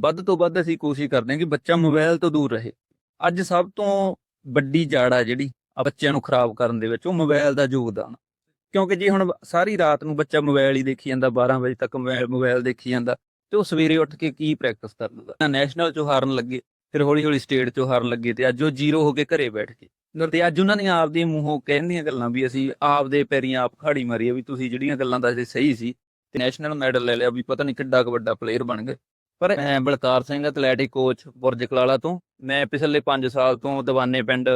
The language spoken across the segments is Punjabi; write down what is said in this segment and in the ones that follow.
ਵੱਧ ਤੋਂ ਵੱਧ ਅਸੀਂ ਕੋਸ਼ਿਸ਼ ਕਰਦੇ ਹਾਂ ਕਿ ਬੱਚਾ ਮੋਬਾਈਲ ਤੋਂ ਦੂਰ ਰਹੇ। ਅੱਜ ਸਭ ਤੋਂ ਵੱਡੀ ਜਾੜ ਆ ਜਿਹੜੀ ਬੱਚਿਆਂ ਨੂੰ ਖਰਾਬ ਕਰਨ ਦੇ ਵਿੱਚ, ਉਹ ਮੋਬਾਈਲ ਦਾ ਯੋਗਦਾਨ ਕਿਉਂਕਿ ਜੇ ਹੁਣ ਸਾਰੀ ਰਾਤ ਨੂੰ ਬੱਚਾ ਮੋਬਾਈਲ ਹੀ ਦੇਖੀ ਜਾਂਦਾ 12 ਵਜੇ ਤੱਕ ਮੋਬਾਈਲ ਮੋਬਾਈਲ ਦੇਖੀ ਜਾਂਦਾ, ਤੇ ਉਹ ਸਵੇਰੇ ਉੱਠ ਕੇ ਕੀ ਪ੍ਰੈਕਟਿਸ ਕਰ ਲੂਗਾ ਨੈਸ਼ਨਲ ਚੋਂ ਹਾਰਨ ਲੱਗੇ, ਫਿਰ ਹੌਲੀ ਹੌਲੀ ਸਟੇਟ ਚੋਂ ਹਾਰਨ ਲੱਗੇ ਤੇ ਅੱਜ ਉਹ ਜ਼ੀਰੋ ਹੋ ਕੇ ਘਰੇ ਬੈਠ ਕੇ। ਤੇ ਅੱਜ ਉਹਨਾਂ ਦੀਆਂ ਆਪਦੀਆਂ ਮੂੰਹੋਂ ਕਹਿੰਦੀਆਂ ਗੱਲਾਂ ਵੀ ਅਸੀਂ ਆਪਦੇ ਪੈਰੀਂ ਆਪ ਖਾੜੀ ਮਾਰੀ ਵੀ ਤੁਸੀਂ ਜਿਹੜੀਆਂ ਗੱਲਾਂ ਦੱਸਦੇ ਸਹੀ ਸੀ, ਤੇ ਨੈਸ਼ਨਲ ਮੈਡਲ ਲੈ ਲਿਆ ਵੀ ਪਤਾ ਨਹੀਂ ਕਿੱਡਾ ਕੁ ਵੱਡਾ ਪਲੇਅਰ ਬਣ ਗਏ। ਪਰ ਮੈਂ ਬਲਕਾਰ ਸਿੰਘ ਐਥਲੈਟਿਕ ਕੋਚ ਬੁਰਜ ਕਲਾਲਾ ਤੋਂ। ਮੈਂ ਪਿਛਲੇ 5 ਸਾਲ ਤੋਂ ਦੀਵਾਨੇ ਪਿੰਡ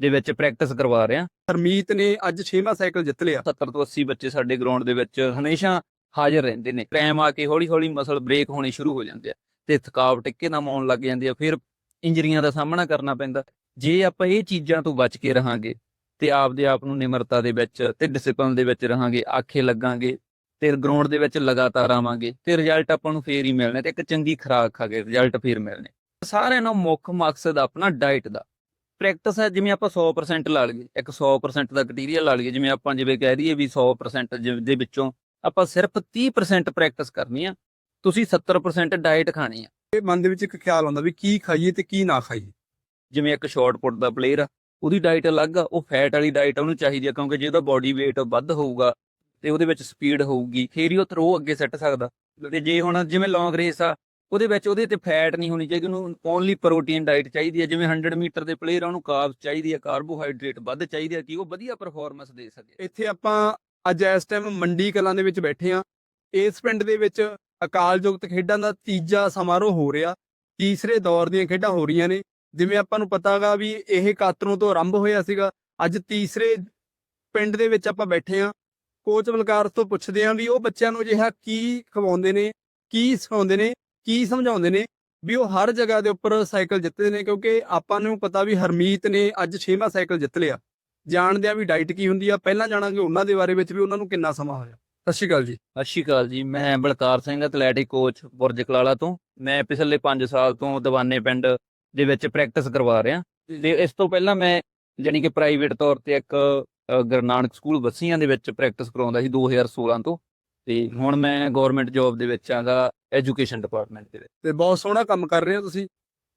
ਦੇ ਵਿੱਚ ਪ੍ਰੈਕਟਿਸ ਕਰਵਾ ਰਿਹਾ। ਹਰਮੀਤ ਨੇ ਅੱਜ 6ਵਾਂ ਸਾਈਕਲ ਜਿੱਤ ਲਿਆ। 70 ਤੋਂ 80 ਬੱਚੇ ਸਾਡੇ ਗਰਾਊਂਡ ਦੇ ਵਿੱਚ ਹਮੇਸ਼ਾ ਹਾਜ਼ਰ ਰਹਿੰਦੇ ਨੇ। ਟਾਈਮ ਆ ਕੇ ਹੌਲੀ ਹੌਲੀ ਮਸਲ ਬ੍ਰੇਕ ਹੋਣੇ ਸ਼ੁਰੂ ਹੋ ਜਾਂਦੇ ਆ ਤੇ ਥਕਾਵਟ ਟਿੱਕੇ ਨਾ ਆਉਣ ਲੱਗ ਜਾਂਦੀ ਆ। ਫਿਰ ਇੰਜਰੀਆਂ ਦਾ ਸਾਹਮਣਾ ਕਰਨਾ ਪੈਂਦਾ। ਜੇ ਆਪਾਂ ਇਹ ਚੀਜ਼ਾਂ ਤੋਂ ਬਚ ਕੇ ਰਹਾਂਗੇ ਤੇ ਆਪਦੇ ਆਪ ਨੂੰ ਨਿਮਰਤਾ ਦੇ ਵਿੱਚ ਤੇ ਡਿਸਪਲਿਨ ਦੇ ਵਿੱਚ ਰਹਾਂਗੇ ਆਖੇ ਲੱਗਾਂਗੇ ਤੇ ਗਰਾਊਂਡ ਦੇ ਵਿੱਚ ਲਗਾਤਾਰ ਆਵਾਂਗੇ ਤੇ ਰਿਜ਼ਲਟ ਆਪਾਂ ਨੂੰ ਫੇਰ ਹੀ ਮਿਲਣੇ ਤੇ ਇੱਕ ਚੰਗੀ ਖੁਰਾਕ ਖਾ ਕੇ ਰਿਜ਼ਲਟ ਫੇਰ ਮਿਲਣੇ। ਸਾਰਿਆਂ ਦਾ ਮੁੱਖ ਮਕਸਦ ਆਪਣਾ ਡਾਈਟ ਦਾ। ਪ੍ਰੈਕਟਿਸ ਹੈ ਜਿਵੇਂ ਆਪਾਂ 100% ਲਾ ਲਈਏ ਇੱਕ 100% ਦਾ ਕ੍ਰਾਈਟੇਰੀਆ ਲਾ ਲਈਏ ਜਿਵੇਂ ਆਪਾਂ ਜਿਵੇਂ ਕਹਿ ਦਈਏ ਵੀ 100% ਜਿ- ਦੇ ਵਿੱਚੋਂ ਆਪਾਂ ਸਿਰਫ 30% ਪ੍ਰੈਕਟਿਸ ਕਰਨੀ ਆ ਤੁਸੀਂ 70% ਡਾਈਟ ਖਾਣੀ ਆ। ਇਹ ਮਨ ਦੇ ਵਿੱਚ ਇੱਕ ਖਿਆਲ ਆਉਂਦਾ ਵੀ ਕੀ ਖਾਈਏ ਤੇ ਕੀ ਨਾ ਖਾਈਏ। ਜਿਵੇਂ ਇੱਕ ਸ਼ਾਰਟ ਪੁੱਟ ਦਾ ਪਲੇਅਰ ਆ ਉਹਦੀ ਡਾਈਟ ਅਲੱਗ ਆ ਉਹ ਫੈਟ ਵਾਲੀ ਡਾਈਟ ਉਹਨੂੰ ਚਾਹੀਦੀ ਆ ਕਿਉਂਕਿ ਜੇ ਉਹਦਾ ਬਾਡੀ weight ਵੱਧ ਹੋਊਗਾ ਤੇ ਉਹਦੇ ਵਿੱਚ ਸਪੀਡ ਹੋਊਗੀ, ਫੇਰ ਹੀ ਉਹ ਥਰੋ ਅੱਗੇ ਸੱਟ ਸਕਦਾ। ਤੇ ਜੇ ਹੁਣ ਜਿਵੇਂ ਲੌਂਗ ਰੇਸ ਆ, ਉਹਦੇ ਵਿੱਚ ਉਹਦੇ ਤੇ ਫੈਟ ਨਹੀਂ ਹੋਣੀ ਚਾਹੀਦੀ, ਉਹਨੂੰ ਓਨਲੀ ਪ੍ਰੋਟੀਨ ਡਾਈਟ ਚਾਹੀਦੀ ਹੈ ਜਿਵੇਂ 100 ਮੀਟਰ ਦੇ ਪਲੇਅਰ ਉਹਨੂੰ ਕਾਰਬਸ ਚਾਹੀਦੀ ਹੈ ਕਾਰਬੋਹਾਈਡਰੇਟ ਵੱਧ ਚਾਹੀਦੀ ਹੈ ਕਿ ਉਹ ਵਧੀਆ ਪਰਫਾਰਮੈਂਸ ਦੇ ਸਕੇ। ਇੱਥੇ ਆਪਾਂ ਅੱਜ ਇਸ ਟਾਈਮ ਮੰਡੀ ਕਲਾਂ ਦੇ ਵਿੱਚ ਬੈਠੇ ਆ ਇਸ ਪਿੰਡ ਦੇ ਵਿੱਚ ਅਕਾਲ ਜੁਗਤ ਖੇਡਾਂ ਦਾ ਤੀਜਾ ਸਮਾਰੋਹ ਹੋ ਰਿਹਾ। ਤੀਸਰੇ ਦੌਰ ਦੀਆਂ ਖੇਡਾਂ ਹੋ ਰਹੀਆਂ ਨੇ। ਜਿਵੇਂ ਆਪਾਂ ਨੂੰ ਪਤਾਗਾ ਵੀ ਇਹ ਕਾਤਰੋਂ ਤੋਂ ਆਰੰਭ ਹੋਇਆ ਸੀਗਾ। ਅੱਜ ਤੀਸਰੇ ਪਿੰਡ ਦੇ ਵਿੱਚ ਆਪਾਂ ਬੈਠੇ ਆ ਕੋਚ ਬਲਕਾਰ ਤੋਂ ਪੁੱਛਦੇ ਆ ਵੀ ਉਹ ਬੱਚਿਆਂ ਨੂੰ ਅਜਿਹਾ ਕੀ ਖਵਾਉਂਦੇ ਨੇ ਕੀ ਸਿਖਾਉਂਦੇ ਨੇ ਕੀ ਸਮਝਾਉਂਦੇ ਨੇ ਵੀ ਉਹ ਹਰ ਜਗ੍ਹਾ ਦੇ ਉੱਪਰ ਸਾਈਕਲ ਜਿੱਤਦੇ ਨੇ ਕਿਉਂਕਿ ਆਪਾਂ ਨੂੰ ਪਤਾ ਵੀ ਹਰਮੀਤ ਨੇ ਅੱਜ 6ਵਾਂ ਸਾਈਕਲ ਜਿੱਤ ਲਿਆ। ਜਾਣਦੇ ਆ ਵੀ ਡਾਈਟ ਕੀ ਹੁੰਦੀ ਆ ਪਹਿਲਾਂ ਜਾਣਾਂਗੇ ਉਹਨਾਂ ਦੇ ਬਾਰੇ ਵਿੱਚ ਵੀ ਉਹਨਾਂ ਨੂੰ ਕਿੰਨਾ ਸਮਾਂ ਹੋਇਆ। ਸਤਿ ਸ਼੍ਰੀ ਅਕਾਲ ਜੀ। ਸਤਿ ਸ਼੍ਰੀ ਅਕਾਲ ਜੀ ਮੈਂ ਬਲਕਾਰ ਸਿੰਘ ਐਥਲੈਟਿਕ ਕੋਚ ਬੁਰਜ ਕਲਾਲਾ ਤੋਂ। ਮੈਂ ਪਿਛਲੇ 5 ਸਾਲ ਤੋਂ ਦੀਵਾਨੇ ਪਿੰਡ ਦੇ ਵਿੱਚ ਪ੍ਰੈਕਟਿਸ ਕਰਵਾ ਰਿਹਾ। ਤੇ ਇਸ ਤੋਂ ਪਹਿਲਾਂ ਮੈਂ ਜਾਨੀ ਕਿ ਪ੍ਰਾਈਵੇਟ ਤੌਰ ਤੇ ਇੱਕ ਅ, ਗੁਰੂ ਨਾਨਕ ਸਕੂਲ ਬੱਸੀਆਂ ਦੇ ਵਿੱਚ ਪ੍ਰੈਕਟਿਸ ਕਰਾਉਂਦਾ ਸੀ 2016 ਤੋਂ। ਤੇ ਹੁਣ ਮੈਂ ਗਵਰਨਮੈਂਟ ਜੌਬ ਦੇ ਵਿੱਚ ਆਂਗਾ ਐਜੂਕੇਸ਼ਨ ਡਿਪਾਰਟਮੈਂਟ ਦੇ ਵਿੱਚ। ਤੇ ਬਹੁਤ ਸੋਹਣਾ ਕੰਮ ਕਰ ਰਹੇ ਹੋ ਤੁਸੀਂ।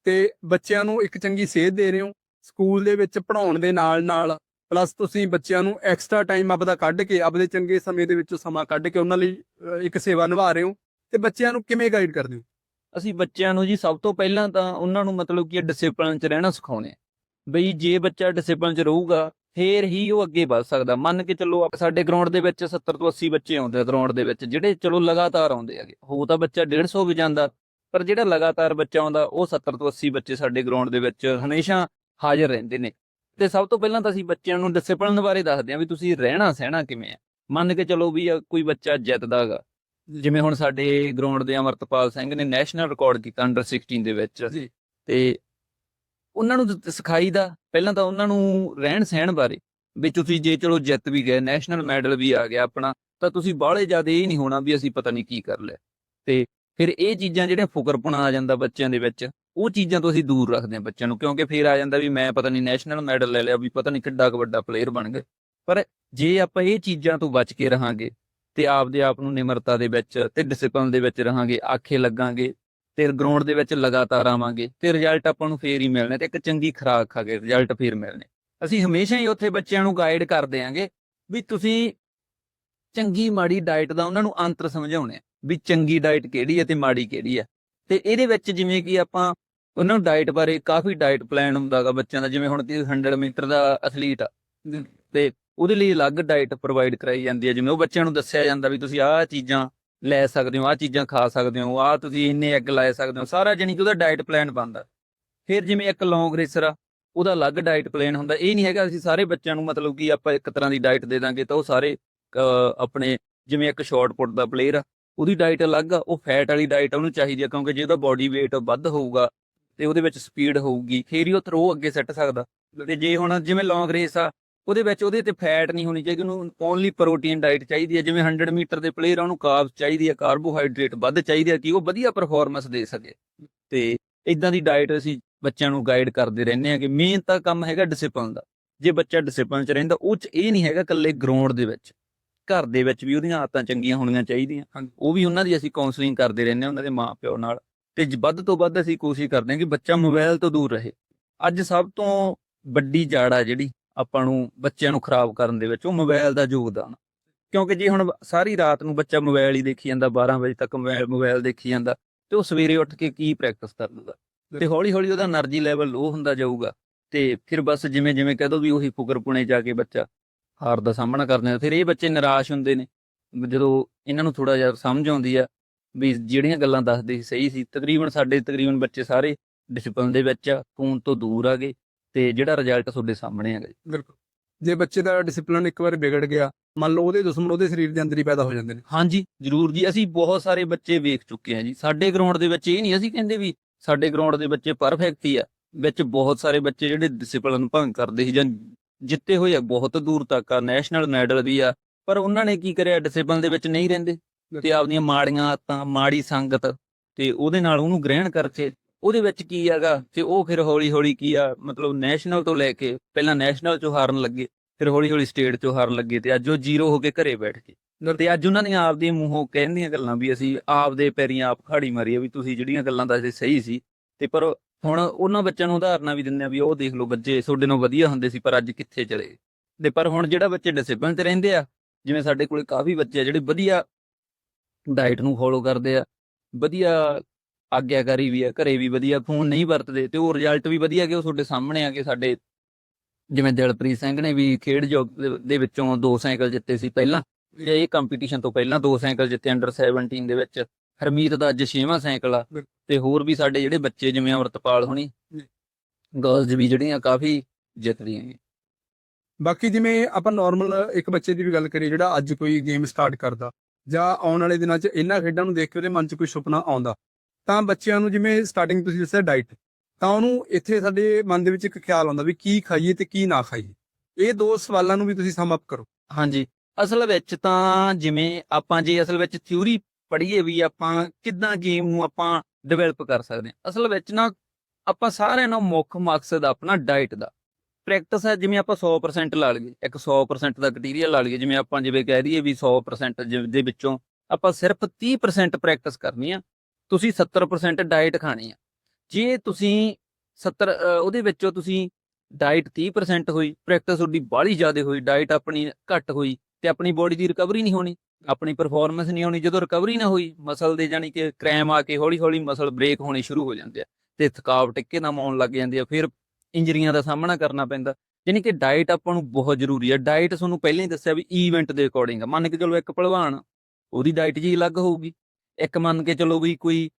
ਤੇ ਬੱਚਿਆਂ ਨੂੰ ਇੱਕ ਚੰਗੀ ਸੇਧ ਦੇ ਰਹੇ ਹੋ। ਸਕੂਲ ਦੇ ਵਿੱਚ ਪੜ੍ਹਾਉਣ ਦੇ ਨਾਲ ਨਾਲ ਪਲੱਸ ਤੁਸੀਂ ਬੱਚਿਆਂ ਨੂੰ ਐਕਸਟਰਾ ਟਾਈਮ ਆਪਦਾ ਕੱਢ ਕੇ ਆਪਦੇ ਚੰਗੇ ਸਮੇਂ ਦੇ ਵਿੱਚੋਂ ਸਮਾਂ ਕੱਢ ਕੇ ਉਹਨਾਂ ਲਈ ਇੱਕ ਸੇਵਾ ਨਿਭਾ ਰਹੇ ਹੋ। ਤੇ ਬੱਚਿਆਂ ਨੂੰ ਕਿਵੇਂ ਗਾਈਡ ਕਰਦੇ ਹੋ? ਅਸੀਂ ਬੱਚਿਆਂ ਨੂੰ ਜੀ ਸਭ ਤੋਂ ਪਹਿਲਾਂ ਤਾਂ ਉਹਨਾਂ ਨੂੰ ਮਤਲਬ ਕਿ ਡਿਸਪਲਿਨ 'ਚ ਰਹਿਣਾ ਸਿਖਾਉਂਦੇ ਆ ਬਈ ਜੇ ਬੱਚਾ ਡਿਸਪਲਿਨ 'ਚ ਰਹੂਗਾ ਫੇਰ ਹੀ ਉਹ ਅੱਗੇ ਵੱਧ ਸਕਦਾ। ਮੰਨ ਕੇ ਚੱਲੋ ਆਪ- ਸਾਡੇ ਗਰਾਊਂਡ ਦੇ ਵਿੱਚ 70 ਤੋਂ 80 ਬੱਚੇ ਆਉਂਦੇ ਆ ਗਰਾਊਂਡ ਦੇ ਵਿੱਚ, ਜਿਹੜੇ ਚਲੋ ਲਗਾਤਾਰ ਆਉਂਦੇ ਹੈਗੇ। ਹੋ ਤਾਂ ਬੱਚਾ 150 ਵੀ ਜਾਂਦਾ, ਪਰ ਜਿਹੜਾ ਲਗਾਤਾਰ ਬੱਚਾ ਆਉਂਦਾ, ਉਹ 70 ਤੋਂ 80 ਬੱਚੇ ਸਾਡੇ ਗਰਾਊਂਡ ਦੇ ਵਿੱਚ ਹਮੇਸ਼ਾ ਹਾਜ਼ਰ ਰਹਿੰਦੇ ਨੇ। ਤੇ ਸਭ ਤੋਂ ਪਹਿਲਾਂ ਤਾਂ ਅਸੀਂ ਬੱਚਿਆਂ ਨੂੰ ਡਿਸਪਲਿਨ ਬਾਰੇ ਦੱਸਦੇ ਹਾਂ ਵੀ ਤੁਸੀਂ ਰਹਿਣਾ ਸਹਿਣਾ ਕਿਵੇਂ ਆ। ਮੰਨ ਕੇ ਚਲੋ ਵੀ ਕੋਈ ਬੱਚਾ ਜਿੱਤਦਾਗਾ। ਜਿਵੇਂ ਹੁਣ ਸਾਡੇ ਗਰਾਊਂਡ ਦੇ ਅਮਰਤਪਾਲ ਸਿੰਘ ਨੇ ਨੈਸ਼ਨਲ ਰਿਕਾਰਡ ਕੀਤਾ ਅੰਡਰ 16 ਦੇ ਵਿੱਚ ਜੀ। ਤੇ ਉਹਨਾਂ ਨੂੰ ਦ- ਸਿਖਾਈਦਾ ਪਹਿਲਾਂ ਤਾਂ ਉਹਨਾਂ ਨੂੰ ਰਹਿਣ ਸਹਿਣ ਬਾਰੇ। ਵੀ ਤੁਸੀਂ ਜੇ ਚਲੋ ਜਿੱਤ ਵੀ ਗਏ, ਨੈਸ਼ਨਲ ਮੈਡਲ ਵੀ ਆ ਗਿਆ ਆਪਣਾ, ਤਾਂ ਤੁਸੀਂ ਬਾਹਲੇ ਜ਼ਿਆਦਾ ਇਹ ਨਹੀਂ ਹੋਣਾ ਵੀ ਅਸੀਂ ਪਤਾ ਨਹੀਂ ਕੀ ਕਰ ਲਿਆ। ਤੇ ਫਿਰ ਇਹ ਚੀਜ਼ਾਂ ਜਿਹੜੀਆਂ ਫੁਕਰਪੁਣਾ ਆ ਜਾਂਦਾ ਬੱਚਿਆਂ ਦੇ ਵਿੱਚ, ਉਹ ਚੀਜ਼ਾਂ ਤੋਂ ਅਸੀਂ ਦੂਰ ਰੱਖਦੇ ਹਾਂ ਬੱਚਿਆਂ ਨੂੰ, ਕਿਉਂਕਿ ਫਿਰ ਆ ਜਾਂਦਾ ਵੀ ਮੈਂ ਪਤਾ ਨਹੀਂ ਨੈਸ਼ਨਲ ਮੈਡਲ ਲੈ ਲਿਆ, ਵੀ ਪਤਾ ਨਹੀਂ ਕਿੱਡਾ ਕੁ ਵੱਡਾ ਪਲੇਅਰ ਬਣ ਗਏ। ਪਰ ਜੇ ਆਪਾਂ ਇਹ ਚੀਜ਼ਾਂ ਤੋਂ ਬਚ ਕੇ ਰਹਾਂਗੇ, ਤੇ ਆਪਦੇ ਆਪ ਨੂੰ ਨਿਮਰਤਾ ਦੇ ਵਿੱਚ ਤੇ ਡਿਸਪਲਿਨ ਦੇ ਵਿੱਚ ਰਹਾਂਗੇ, ਆਖੇ ਲੱਗਾਂਗੇ ਤੇ ਗਰਾਊਂਡ ਦੇ ਵਿੱਚ ਲਗਾਤਾਰ ਆਵਾਂਗੇ, ਤੇ ਰਿਜ਼ਲਟ ਆਪਾਂ ਨੂੰ ਫੇਰ ਹੀ ਮਿਲਣੇ ਤੇ ਇੱਕ ਚੰਗੀ ਖੁਰਾਕ ਖਾ ਕੇ ਰਿਜ਼ਲਟ ਫੇਰ ਮਿਲਣੇ। ਅਸੀਂ ਹਮੇਸ਼ਾ ਹੀ ਉੱਥੇ ਬੱਚਿਆਂ ਨੂੰ ਗਾਈਡ ਕਰਦੇ ਆਂਗੇ ਵੀ ਤੁਸੀਂ ਚੰਗੀ ਮਾੜੀ ਡਾਈਟ ਦਾ ਉਹਨਾਂ ਨੂੰ ਅੰਤਰ ਸਮਝਾਉਣੇ ਆ ਵੀ ਚੰਗੀ ਡਾਈਟ ਕਿਹੜੀ ਹੈ ਤੇ ਮਾੜੀ ਕਿਹੜੀ ਹੈ ਤੇ ਇਹਦੇ ਵਿੱਚ ਜਿਵੇਂ ਕਿ ਆਪਾਂ ਉਹਨਾਂ ਨੂੰ ਡਾਈਟ ਬਾਰੇ ਕਾਫੀ ਡਾਈਟ ਪਲਾਨ ਹੁੰਦਾਗਾ ਬੱਚਿਆਂ ਦਾ, ਜਿਵੇਂ ਹੁਣ ਤੁਸੀਂ 100 ਮੀਟਰ ਦਾ ਐਥਲੀਟ ਆ, ਤੇ ਉਹਦੇ ਲਈ ਅਲੱਗ ਡਾਈਟ ਪ੍ਰੋਵਾਈਡ ਕਰਾਈ ਜਾਂਦੀ ਹੈ ਜਿਵੇਂ ਉਹ ਬੱਚਿਆਂ ਨੂੰ ਦੱਸਿਆ ਜਾਂਦਾ ਵੀ ਤੁਸੀਂ ਆਹ ਚੀਜ਼ਾਂ ਲੈ ਸਕਦੇ ਹੋ, ਆਹ ਚੀਜ਼ਾਂ ਖਾ ਸਕਦੇ ਹੋ, ਆਹ ਤੁਸੀਂ ਇੰਨੇ ਐਗ ਲੈ ਸਕਦੇ ਹੋ, ਸਾਰਾ ਜਾਨੀ ਕਿ ਉਹਦਾ ਡਾਈਟ ਪਲਾਨ ਬਣਦਾ। ਫਿਰ ਜਿਵੇਂ ਇੱਕ ਲੌਂਗ ਰੇਸਰ ਆ, ਉਹਦਾ ਅਲੱਗ ਡਾਈਟ ਪਲਾਨ ਹੁੰਦਾ, ਇਹ ਨਹੀਂ ਹੈਗਾ ਅਸੀਂ ਸਾਰੇ ਬੱਚਿਆਂ ਨੂੰ ਮਤਲਬ ਕਿ ਆਪਾਂ ਇੱਕ ਤਰ੍ਹਾਂ ਦੀ ਡਾਈਟ ਦੇ ਦਾਂਗੇ ਤਾਂ ਉਹ ਸਾਰੇ ਆਪਣੇ ਜਿਵੇਂ ਇੱਕ ਸ਼ਾਰਟ ਪੁੱਟ ਦਾ ਪਲੇਅਰ ਆ, ਉਹਦੀ ਡਾਈਟ ਅਲੱਗ ਆ, ਉਹ ਫੈਟ ਵਾਲੀ ਡਾਈਟ ਉਹਨੂੰ ਚਾਹੀਦੀ ਆ ਕਿਉਂਕਿ ਜੇ ਉਹਦਾ ਬਾਡੀ weight ਵੱਧ ਹੋਊਗਾ ਤੇ ਉਹਦੇ ਵਿੱਚ ਸਪੀਡ ਹੋਊਗੀ, ਫੇਰ ਹੀ ਉਹ ਥਰੋ ਅੱਗੇ ਸੱਟ ਸਕਦਾ। ਤੇ ਜੇ ਹੁਣ ਜਿਵੇਂ ਲੌਂਗ ਰੇਸ ਆ ਉਹਦੇ ਵਿੱਚ ਉਹਦੇ ਤੇ ਫੈਟ ਨਹੀਂ ਹੋਣੀ ਚਾਹੀਦੀ ਉਹਨੂੰ ਓਨਲੀ ਪ੍ਰੋਟੀਨ ਡਾਈਟ ਚਾਹੀਦੀ ਹੈ ਜਿਵੇਂ 100 ਮੀਟਰ ਦੇ ਪਲੇਅਰ ਉਹਨੂੰ ਕਾਰਬਸ ਚਾਹੀਦੀ ਹੈ ਕਾਰਬੋਹਾਈਡਰੇਟ ਵੱਧ ਚਾਹੀਦੀ ਹੈ ਕਿ ਉਹ ਵਧੀਆ ਪਰਫਾਰਮੈਂਸ ਦੇ ਸਕੇ। ਤੇ ਇਦਾਂ ਦੀ ਡਾਈਟ ਅਸੀਂ ਬੱਚਿਆਂ ਨੂੰ ਗਾਈਡ ਕਰਦੇ ਰਹਿੰਦੇ ਹਾਂ ਕਿ ਮੇਨ ਤਾਂ ਕੰਮ ਹੈਗਾ ਡਿਸਪਲਿਨ ਦਾ। ਜੇ ਬੱਚਾ ਡਿਸਪਲਿਨ 'ਚ ਰਹਿੰਦਾ ਉਹ 'ਚ ਇਹ ਨਹੀਂ ਹੈਗਾ ਇਕੱਲੇ ਗਰਾਊਂਡ ਦੇ ਵਿੱਚ। ਘਰ ਦੇ ਵਿੱਚ ਵੀ ਉਹਦੀਆਂ ਆਦਤਾਂ ਚੰਗੀਆਂ ਹੋਣੀਆਂ ਚਾਹੀਦੀਆਂ। ਉਹ ਵੀ ਉਹਨਾਂ ਦੀ ਅਸੀਂ ਕਾਉਂਸਲਿੰਗ ਕਰਦੇ ਰਹਿੰਦੇ ਹਾਂ ਉਹਨਾਂ ਦੇ ਮਾਪਿਓ ਨਾਲ। ਤੇ ਵੱਧ ਤੋਂ ਵੱਧ ਅਸੀਂ ਕੋਸ਼ਿਸ਼ ਕਰਦੇ ਹਾਂ ਕਿ ਬੱਚਾ ਮੋਬਾਈਲ ਤੋਂ ਦੂਰ ਰਹੇ। ਅੱਜ ਸਭ ਤੋਂ ਵੱਡੀ ਜੜ ਆ ਜਿਹੜੀ ਆਪਾਂ ਨੂੰ ਬੱਚਿਆਂ ਨੂੰ ਖਰਾਬ ਕਰਨ ਦੇ ਵਿੱਚ ਉਹ ਮੋਬਾਈਲ ਦਾ ਯੋਗਦਾਨ। ਕਿਉਂਕਿ ਜੇ ਹੁਣ ਸਾਰੀ ਰਾਤ ਨੂੰ ਬੱਚਾ ਮੋਬਾਈਲ ਹੀ ਦੇਖੀ ਜਾਂਦਾ 12 ਵਜੇ ਤੱਕ ਮੋਬਾਈਲ ਮੋਬਾਈਲ ਦੇਖੀ ਜਾਂਦਾ ਤੇ ਉਹ ਸਵੇਰੇ ਉੱਠ ਕੇ ਕੀ ਪ੍ਰੈਕਟਿਸ ਕਰ ਲੂਗਾ ਤੇ ਹੌਲੀ ਹੌਲੀ ਉਹਦਾ એનર્ਜੀ ਲੈਵਲ ਲੋ ਹੁੰਦਾ ਜਾਊਗਾ ਤੇ ਫਿਰ ਬਸ ਜਿਵੇਂ ਜਿਵੇਂ ਕਹਦੋ ਵੀ ਉਹੀ ਫੁਕਰਪੁਣੇ ਜਾ ਕੇ ਬੱਚਾ ਹਾਰ ਦਾ ਸਾਹਮਣਾ ਕਰਦੇ ਫਿਰ ਇਹ ਬੱਚੇ ਨਿਰਾਸ਼ ਹੁੰਦੇ ਨੇ। ਜਦੋਂ ਇਹਨਾਂ ਨੂੰ ਥੋੜਾ ਜਿਹਾ ਸਮਝ ਆਉਂਦੀ ਆ ਵੀ ਜਿਹੜੀਆਂ ਗੱਲਾਂ ਦੱਸਦੇ ਸੀ ਸਹੀ ਸੀ ਤਕਰੀਬਨ ਸਾਡੇ ਤਕਰੀਬਨ ਬੱਚੇ ਸਾਰੇ ਡਿਸਪਲਨ ਦੇ ਵਿੱਚ ਆ ਫੋਨ ਤੋਂ ਦੂਰ ਆ ਗਏ। ਤੇ ਜਿਹੜਾ ਰਿਜ਼ਲਟ ਤੁਹਾਡੇ ਸਾਹਮਣੇ ਹੈਗਾ ਜੀ। ਬਿਲਕੁਲ। ਜੇ ਬੱਚੇ ਦਾ ਡਿਸਪਲਿਨ ਇੱਕ ਵਾਰ ਵਿਗੜ ਗਿਆ ਮੰਨ ਲਓ ਉਹਦੇ ਦੁਸ਼ਮਣ ਉਹਦੇ ਸਰੀਰ ਦੇ ਅੰਦਰ ਹੀ ਪੈਦਾ ਹੋ ਜਾਂਦੇ ਨੇ। ਹਾਂਜੀ ਜ਼ਰੂਰ ਜੀ। ਅਸੀਂ ਬਹੁਤ ਸਾਰੇ ਬੱਚੇ ਵੇਖ ਚੁੱਕੇ ਹਾਂ ਜੀ। ਸਾਡੇ ਗਰਾਊਂਡ ਦੇ ਵਿੱਚ ਇਹ ਨਹੀਂ ਅਸੀਂ ਕਹਿੰਦੇ ਵੀ ਸਾਡੇ ਗਰਾਊਂਡ ਦੇ ਬੱਚੇ ਪਰਫੈਕਟ ਹੀ ਆ। ਵਿੱਚ ਬਹੁਤ ਸਾਰੇ ਬੱਚੇ ਜਿਹੜੇ ਡਿਸਪਲਿਨ ਭੰਗ ਕਰਦੇ ਸੀ ਜਾਂ ਜਿੱਤੇ ਹੋਏ ਆ ਬਹੁਤ ਦੂਰ ਤੱਕ ਆ। ਨੈਸ਼ਨਲ ਮੈਡਲ ਵੀ ਆ। ਪਰ ਉਹਨਾਂ ਨੇ ਕੀ ਕਰਿਆ? ਡਿਸਪਲਿਨ ਦੇ ਵਿੱਚ ਨਹੀਂ ਰਹਿੰਦੇ। ਤੇ ਆਪਦੀਆਂ ਮਾੜੀਆਂ ਆਦਤਾਂ ਮਾੜੀ ਸੰਗਤ ਤੇ ਉਹਦੇ ਨਾਲ ਉਹਨੂੰ ਗ੍ਰਹਿਣ ਕਰਕੇ ਉਹਦੇ ਵਿੱਚ ਕੀ ਹੈਗਾ? ਤੇ ਉਹ ਫਿਰ ਹੌਲੀ ਹੌਲੀ ਕੀ ਆ? ਮਤਲਬ ਨੈਸ਼ਨਲ ਤੋਂ ਲੈ ਕੇ, ਪਹਿਲਾਂ ਨੈਸ਼ਨਲ ਚੋਂ ਹਾਰਨ ਲੱਗੇ, ਫਿਰ ਹੌਲੀ ਹੌਲੀ ਸਟੇਟ ਚੋਂ ਹਾਰਨ ਲੱਗੇ ਤੇ ਅੱਜ ਉਹ ਜ਼ੀਰੋ ਹੋ ਕੇ ਘਰੇ ਬੈਠ ਗਏ। ਤੇ ਅੱਜ ਉਹਨਾਂ ਦੀਆਂ ਆਪਦੇ ਮੂੰਹੋਂ ਕਹਿੰਦੀਆਂ ਗੱਲਾਂ ਵੀ ਅਸੀਂ ਆਪਦੇ ਪੈਰੀਆਂ ਆਪ ਖਾੜੀ ਮਾਰੀ ਆ ਵੀ ਤੁਸੀਂ ਜਿਹੜੀਆਂ ਗੱਲਾਂ ਦੱਸਦੇ ਸਹੀ ਸੀ। ਤੇ ਪਰ ਹੁਣ ਉਹਨਾਂ ਬੱਚਿਆਂ ਨੂੰ ਉਦਾਹਰਨਾਂ ਵੀ ਦਿੰਦੇ ਆ ਵੀ ਉਹ ਦੇਖ ਲਓ ਬੱਚੇ ਤੁਹਾਡੇ ਨਾਲ ਵਧੀਆ ਹੁੰਦੇ ਸੀ, ਪਰ ਅੱਜ ਕਿੱਥੇ ਚਲੇ ਗਏ? ਤੇ ਪਰ ਹੁਣ ਜਿਹੜਾ ਬੱਚੇ ਡਿਸਪਲਿਨ ਤੇ ਰਹਿੰਦੇ ਆ, ਜਿਵੇਂ ਸਾਡੇ ਕੋਲੇ ਕਾਫੀ ਬੱਚੇ ਆ ਜਿਹੜੇ ਵਧੀਆ ਡਾਈਟ ਨੂੰ ਫੋਲੋ ਕਰਦੇ ਆ, ਵਧੀਆ ਆਗਿਆਕਾਰੀ ਵੀ ਆ ਘਰੇ ਵੀ ਵਧੀਆ ਫੋਨ ਨਹੀਂ ਵਰਤਦੇ ਤੇ ਉਹ ਰਿਜ਼ਲਟ ਵੀ ਵਧੀਆ ਕਿ ਉਹ ਤੁਹਾਡੇ ਸਾਹਮਣੇ ਆ ਕਿ ਸਾਡੇ ਜਿਵੇਂ ਦਿਲਪ੍ਰੀਤ ਸਿੰਘ ਨੇ ਵੀ ਖੇਡ ਜੋਗ ਦੇ- ਵਿੱਚੋਂ ਦੋ ਸਾਈਕਲ ਜਿੱਤੇ ਸੀ ਪਹਿਲਾਂ ਇਹ ਕੰਪੀਟੀਸ਼ਨ ਤੋਂ ਪਹਿਲਾਂ ਦੋ ਸਾਈਕਲ ਜਿੱਤੇ ਅੰਡਰ 17 ਦੇ ਵਿੱਚ ਹਰਮੀਤ ਦਾ ਅੱਜ 6ਵਾਂ ਸਾਈਕਲ ਆ। ਤੇ ਹੋਰ ਵੀ ਸਾਡੇ ਜਿਹੜੇ ਬੱਚੇ ਜਿਵੇਂ ਅਮਰਤਪਾਲ ਹੋਣੀ ਜੀ। ਗਰਲਜ਼ ਵੀ ਜਿਹੜੀਆਂ ਕਾਫੀ ਜਿੱਤਦੀਆਂ ਨੇ ਬਾਕੀ ਜਿਵੇਂ ਆਪਾਂ ਨਾਰਮਲ ਇੱਕ ਬੱਚੇ ਦੀ ਵੀ ਗੱਲ ਕਰੀਏ ਜਿਹੜਾ ਅੱਜ ਕੋਈ ਗੇਮ ਸਟਾਰਟ ਕਰਦਾ ਜਾਂ ਆਉਣ ਵਾਲੇ ਦਿਨਾਂ 'ਚ ਇਹਨਾਂ ਖੇਡਾਂ ਨੂੰ ਦੇਖ ਕੇ ਉਹਦੇ ਮਨ 'ਚ ਕੋਈ ਸੁਪਨਾ ਆਉਂਦਾ ਤਾਂ ਬੱਚਿਆਂ ਨੂੰ ਜਿਵੇਂ ਸਟਾਰਟਿੰਗ ਤੁਸੀਂ ਦੱਸਿਆ ਡਾਈਟ ਤਾਂ ਉਹਨੂੰ ਇੱਥੇ ਸਾਡੇ ਮਨ ਦੇ ਵਿੱਚ ਇੱਕ ਖਿਆਲ ਆਉਂਦਾ ਵੀ ਕੀ ਖਾਈਏ ਤੇ ਕੀ ਨਾ ਖਾਈਏ। ਇਹ ਦੋ ਸਵਾਲਾਂ ਨੂੰ ਵੀ ਤੁਸੀਂ ਸਮ ਅਪ ਕਰੋ। ਹਾਂਜੀ, ਅਸਲ ਵਿੱਚ ਤਾਂ ਜਿਵੇਂ ਆਪਾਂ ਜੇ ਅਸਲ ਵਿੱਚ ਥਿਊਰੀ ਪੜ੍ਹੀਏ ਵੀ ਆਪਾਂ ਕਿੱਦਾਂ ਗੇਮ ਨੂੰ ਆਪਾਂ ਡਿਵੈਲਪ ਕਰ ਸਕਦੇ ਹਾਂ। ਅਸਲ ਵਿੱਚ ਨਾ ਆਪਾਂ ਸਾਰਿਆਂ ਨੂੰ ਮੁੱਖ ਮਕਸਦ ਆਪਣਾ ਡਾਈਟ ਦਾ। ਪ੍ਰੈਕਟਿਸ ਹੈ ਜਿਵੇਂ ਆਪਾਂ 100% ਲਾ ਲਈਏ, ਇੱਕ 100% ਦਾ ਕ੍ਰਾਈਟੇਰੀਆ ਲਾ ਲਈਏ, ਜਿਵੇਂ ਆਪਾਂ ਜਿਵੇਂ ਕਹਿ ਦਈਏ ਵੀ 100% ਦੇ ਵਿੱਚੋਂ ਆਪਾਂ ਸਿਰਫ 30% ਪ੍ਰੈਕਟਿਸ ਕਰਨੀ ਆ ਤੁਸੀਂ 70% ਡਾਈਟ ਖਾਣੀ ਆ। ਜੇ ਤੁਸੀਂ 70 ਉਹਦੇ ਵਿੱਚੋਂ ਤੁਸੀਂ ਡਾਈਟ 30% ਹੋਈ ਪ੍ਰੈਕਟਿਸ ਤੁਹਾਡੀ ਬਾਹਲੀ ਜ਼ਿਆਦਾ ਹੋਈ ਡਾਈਟ ਆਪਣੀ ਘੱਟ ਹੋਈ ਤੇ ਆਪਣੀ ਬੋਡੀ ਦੀ ਰਿਕਵਰੀ ਨਹੀਂ ਹੋਣੀ, ਆਪਣੀ ਪਰਫਾਰਮੈਂਸ ਨਹੀਂ ਹੋਣੀ, ਜਦੋਂ ਰਿਕਵਰੀ ਨਾ ਹੋਈ ਮਸਲ ਦੇ ਜਾਨੀ ਕਿ ਕ੍ਰੈਮ ਆ ਕੇ ਹੌਲੀ ਹੌਲੀ ਮਸਲ ਬ੍ਰੇਕ ਹੋਣੇ ਸ਼ੁਰੂ ਹੋ ਜਾਂਦੇ ਆ ਤੇ ਥਕਾਵਟ ਇੱਕੇ ਦਮ ਆਉਣ ਲੱਗ ਜਾਂਦੀ ਆ, ਫਿਰ ਇੰਜਰੀਆਂ ਦਾ ਸਾਹਮਣਾ ਕਰਨਾ ਪੈਂਦਾ। ਯਾਨੀ ਕਿ ਡਾਈਟ ਆਪਾਂ ਨੂੰ ਬਹੁਤ ਜ਼ਰੂਰੀ ਆ। ਡਾਈਟ ਤੁਹਾਨੂੰ ਪਹਿਲਾਂ ਹੀ ਦੱਸਿਆ ਵੀ ਈਵੈਂਟ ਦੇ ਅਕੋਰਡਿੰਗ ਆ। ਮੰਨ ਕੇ ਚਲੋ ਇੱਕ ਪਹਿਲਵਾਨ ਉਹਦੀ ਡਾਈਟ ਜੀ ਅਲੱਗ ਹੋਊਗੀ। ਇੱਕ ਮੰਨ ਕੇ ਚਲੋ ਵੀ ਕੋਈ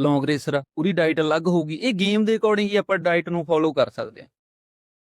ਲੌਂਗ ਰੇਸਰ ਆ, ਉਹਦੀ ਡਾਈਟ ਅਲੱਗ ਹੋਊਗੀ, ਇਹ ਗੇਮ ਦੇ ਅਕੋਰਡਿੰਗ ਹੀ ਆਪਾਂ ਡਾਈਟ ਨੂੰ ਫੋਲੋ ਕਰ ਸਕਦੇ ਹਾਂ।